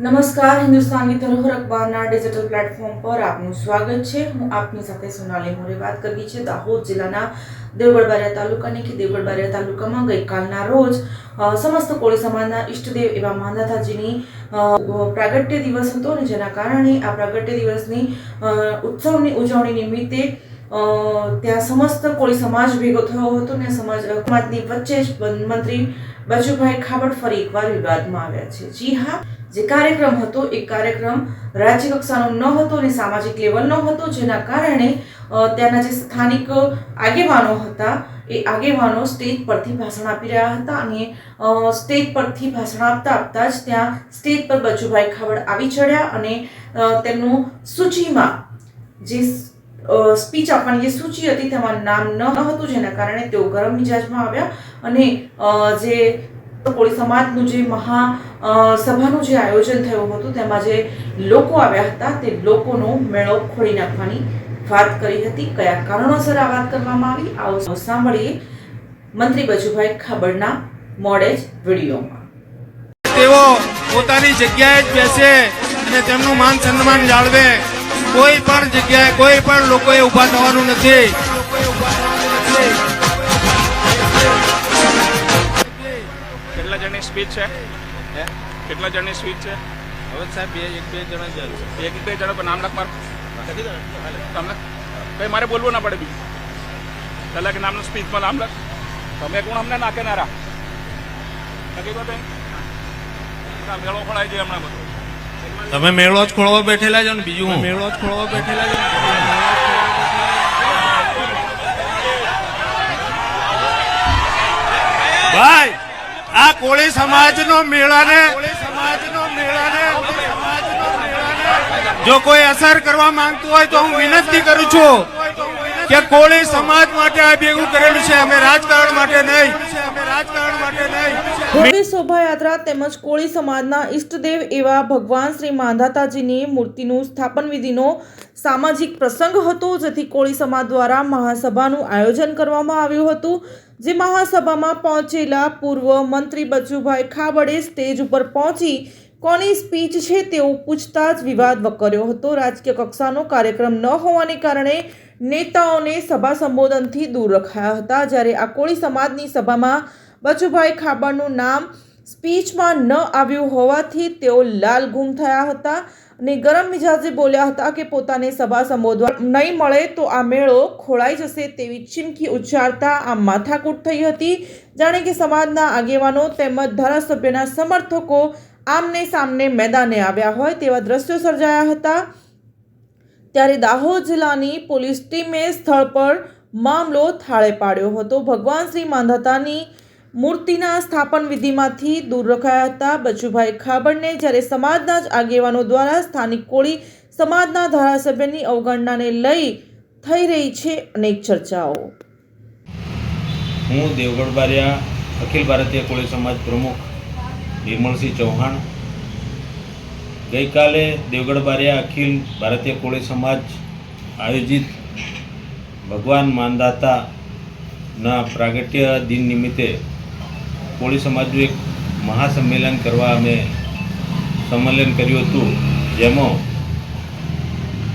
નમસ્કાર હિન્દુસ્તાની ધરોહર અખબારના digital platform પર આપનું સ્વાગત છે. હું આપની સાથે સોનાલી મોરે વાત કરવી છે. દાહોદ જિલ્લાના દેવગઢબારિયા તાલુકાની કે દેવગઢબારિયા તાલુકામાં ગઈકાલના રોજ સમસ્ત કોળી સમાજના ઈષ્ટદેવ એવા માંધાતાજીની પ્રાગટ્ય દિવસ હતો અને જેના કારણે આ પ્રાગટ્ય દિવસની ઉત્સવની ઉજવણી નિમિત્તે ત્યાં સમસ્ત કોળી સમાજ ભેગો થયો હતો ને સમાજ સમાજની વચ્ચે જ મંત્રી બચુભાઈ ખાબડ ફરી એકવાર વિવાદમાં આવ્યા છે. જી હા, જે કાર્યક્રમ હતો એ કાર્યક્રમ રાજ્ય કક્ષાનો ન હતો અને સામાજિક લેવલનો હતો, જેના કારણે ત્યાંના જે સ્થાનિક આગેવાનો હતા એ આગેવાનો સ્ટેજ પરથી ભાષણ આપી રહ્યા હતા અને સ્ટેજ પરથી ભાષણ આપતા આપતા જ ત્યાં સ્ટેજ પર બચુભાઈ ખાબડ આવી ચડ્યા અને તેમનું સૂચિમાં જે સ્પીચ આપવાની જે સૂચિ હતી તેમાં નામ ન હતું, જેના કારણે તેઓ ગરમ મિજાજમાં આવ્યા. અને જે કોળી સમાજનું જે મહા સભાનું જે આયોજન થયું હતું, તેમાં જે લોકો આવ્યા હતા, તે લોકોનો મેળો ખોલી નાખવાની વાત કરી હતી. કયા કારણોસર આ વાત કરવામાં આવી, આવો સાંભળીએ મંત્રી બચુભાઈ ખાબડના મોડે જ વિડીયોમાં. તેઓ પોતાની જગ્યાએ જ બેસે અને તેમનું માન સન્માન જાળવે. કોઈ પણ જગ્યાએ કોઈ પણ લોકોએ ઊભા થવાનું નથી. કેટલા જણની સ્પીચ છે? હે? કેટલા જણની સ્પીચ છે? હવે સાહેબ બે એક બે જણા જ એક બે જણા પર નામ લખ માર. તમને કઈ મારે બોલવું ના પડે બીજું. કલાક કે નામનું સ્પીચમાં નામ લખ. તમે કોણ અમને નાખે નારા નક્કી કહો તઈ મેળો ખોળાઈ જાય હમણાં બધું. તમે મેળો જ ખોળવા બેઠેલા છો ને બીજું હું? મેળો જ ખોળવા બેઠેલા છો ભાઈ આ કોળી સમાજનો મેળાને કોળી સમાજનો મેળાને સમાજનો મેળાને જો કોઈ અસર કરવા માંગતું હોય તો હું વિનંતી કરું છું. કે કોળી સમાજ માટે આ ભેગું કરેલું છે, અમે રાજકારણ માટે નહીં. રાજકારણ માટે નહીં શોભાયાત્રા તેમજ કોળી સમાજના ઈષ્ટદેવ એવા ભગવાન શ્રી માંધાતાજીની મૂર્તિનું સ્થાપન વિધિનો સામાજિક પ્રસંગ હતો, જેથી કોળી સમાજ દ્વારા મહાસભાનું આયોજન કરવામાં આવ્યું હતું, જે મહાસભામાં પહોંચેલા પૂર્વ મંત્રી બચુભાઈ ખાબડે સ્ટેજ ઉપર પહોંચી કોની સ્પીચ છે તેવું પૂછતા જ વિવાદ વકર્યો હતો. રાજકીય કક્ષાનો કાર્યક્રમ ન હોવાને કારણે નેતાઓને સભા સંબોધનથી દૂર રખાયા હતા. જ્યારે આ કોળી સમાજની સભામાં બચુભાઈ ખાબડનું નામ સ્પીચમાં ન આવ્યું હોવાથી તેઓ લાલ ગુમ થયા હતા અને ગરમ મિજાજે બોલ્યા હતા કે પોતાને સભા સંબોધવા નહીં મળે તો આ મેળો ખોળાઈ જશે તેવી ચીમકી ઉચ્ચારતા આ માથાકૂટ થઈ હતી. જાણે કે સમાજના આગેવાનો તેમજ ધારાસભ્યના સમર્થકો આમને સામને મેદાને આવ્યા હોય તેવા દ્રશ્યો સર્જાયા હતા. ત્યારે દાહોદ જિલ્લાની પોલીસ ટીમે સ્થળ પર મામલો થાળે પાડ્યો હતો. ભગવાન શ્રી માંધાતાની મૂર્તિના સ્થાપન વિધિમાંથી દૂર રખાયા હતા. બચુભાઈ ખાબડને જ્યારે સમાજના જ આગેવાનો દ્વારા સ્થાનિક કોળી સમાજના ધારાસભ્યની અવગણનાને લઈ થઈ રહી છે અનેક ચર્ચાઓ. હું દેવગઢ બારિયા, અખિલ ભારતીય કોળી સમાજ પ્રમુખ. નિર્મળસિંહ ચૌહાણ. ગઈકાલે દેવગઢ બારિયા અખિલ ભારતીય કોળી સમાજ આયોજિત ભગવાન માનદાતાના પ્રાગટ્ય દિન નિમિત્તે કોળી સમાજનું એક મહાસંમેલન કરવા અમે સંમેલન કર્યું હતું. જેમાં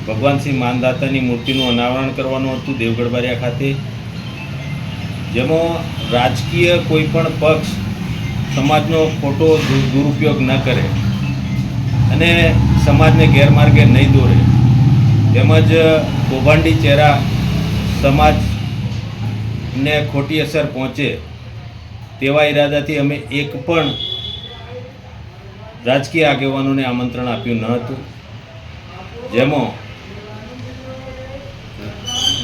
ભગવાન શ્રી માનદાતાની મૂર્તિનું અનાવરણ કરવાનું હતું દેવગઢ બારિયા ખાતે. જેમાં રાજકીય કોઈ પણ પક્ષ સમાજનો ખોટો દુરુપયોગ ન કરે અને સમાજને ગેરમાર્ગે નહીં દોરે. તેમજ કૌભાંડી ચહેરા સમાજને ખોટી અસર પહોંચે તેવા ઈરાદાથી અમે એક પણ રાજકીય આગેવાનોને આમંત્રણ આપ્યું ન હતું. જેમાં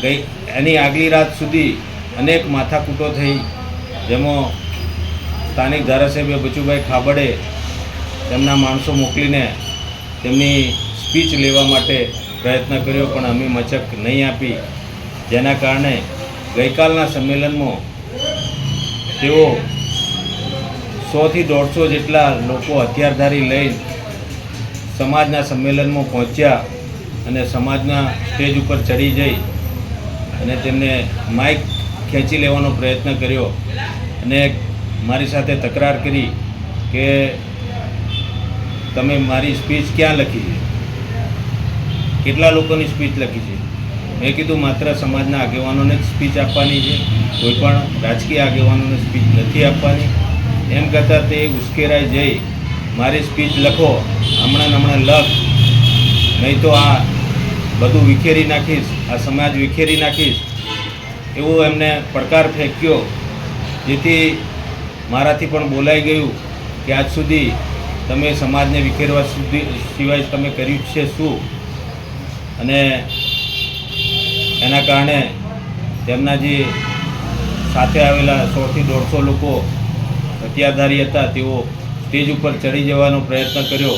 ગઈ, એની આગલી રાત સુધી અનેક માથાકૂટો થઈ. જેમાં સ્થાનિક ધારાસભ્ય બચુભાઈ ખાબડે તેમના માણસો મોકલીને તેમની સ્પીચ લેવા માટે પ્રયત્ન કર્યો, પણ અમે મચક નહીં આપી. જેના કારણે ગઈકાલના સંમેલનમાં તેઓ સોથી દોઢસો જેટલા લોકો હથિયારધારી લઈ સમાજના સંમેલનમાં પહોંચ્યા અને સમાજના સ્ટેજ ઉપર ચડી જઈ અને તેમને માઇક ખેંચી લેવાનો પ્રયત્ન કર્યો અને મારી સાથે તકરાર કરી કે તમે મારી સ્પીચ ક્યાં લખી છે? કેટલા લોકોની સ્પીચ લખી છે? મેં કીધું માત્ર સમાજના આગેવાનોને જ સ્પીચ આપવાની છે. કોઈ પણ રાજકીય આગેવાનોને સ્પીચ નથી આપવાની. એમ કરતાં તે ઉશ્કેરાઈ જઈ, મારી સ્પીચ લખો, હમણાં હમણાં લખ. નહીં તો આ બધું વિખેરી નાખીશ, આ સમાજ વિખેરી નાખીશ. એવો એમને પડકાર ફેંક્યો, જેથી મારાથી પણ બોલાઈ ગયું કે આજ સુધી તમે સમાજને વિખેરવા સુધી સિવાય તમે કર્યું છે શું? અને એના કારણે તેમના જે સાથે આવેલા સોથી દોઢસો લોકો હથિયારધારી હતા, તેઓ સ્ટેજ ઉપર ચડી જવાનો પ્રયત્ન કર્યો.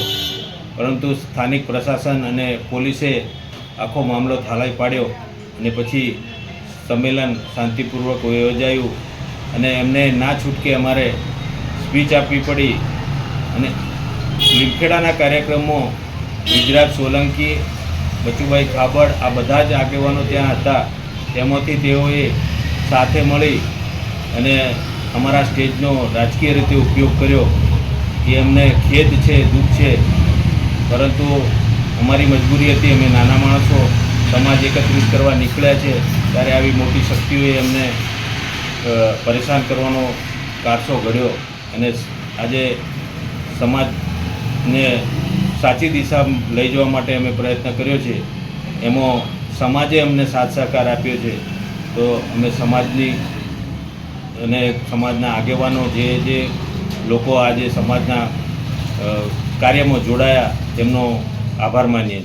પરંતુ સ્થાનિક પ્રશાસન અને પોલીસે આખો મામલો થાલાઈ પાડ્યો અને પછી સંમેલન શાંતિપૂર્વક યોજાયું. અને એમને ના છૂટકે અમારે સ્પીચ આપવી પડી. અને લીમખેડાના કાર્યક્રમો ગુજરાત સોલંકી બચુભાઈ ખાબડ આ બધા જ આગેવાનો ત્યાં હતા. તેમાંથી તેઓએ સાથે મળી અને અમારા સ્ટેજનો રાજકીય રીતે ઉપયોગ કર્યો એ અમને ખેદ છે દુઃખ છે. પરંતુ અમારી મજબૂરી હતી અમે નાના માણસો સમાજ એકત્રિત કરવા નીકળ્યા છે. ત્યારે આવી મોટી શક્તિઓએ અમને અ, પરેશાન કરવાનો કારસો ઘડ્યો અને આજે સમાજને સાચી દિશા લઈ જવા માટે અમે પ્રયત્ન કર્યો છે. એમાં સમાજે અમને સાથ સહકાર આપ્યો છે. તો અમે સમાજની અને સમાજના આગેવાનો જે જે લોકો આજે સમાજના કાર્યમાં જોડાયા તેમનો આભાર માનીએ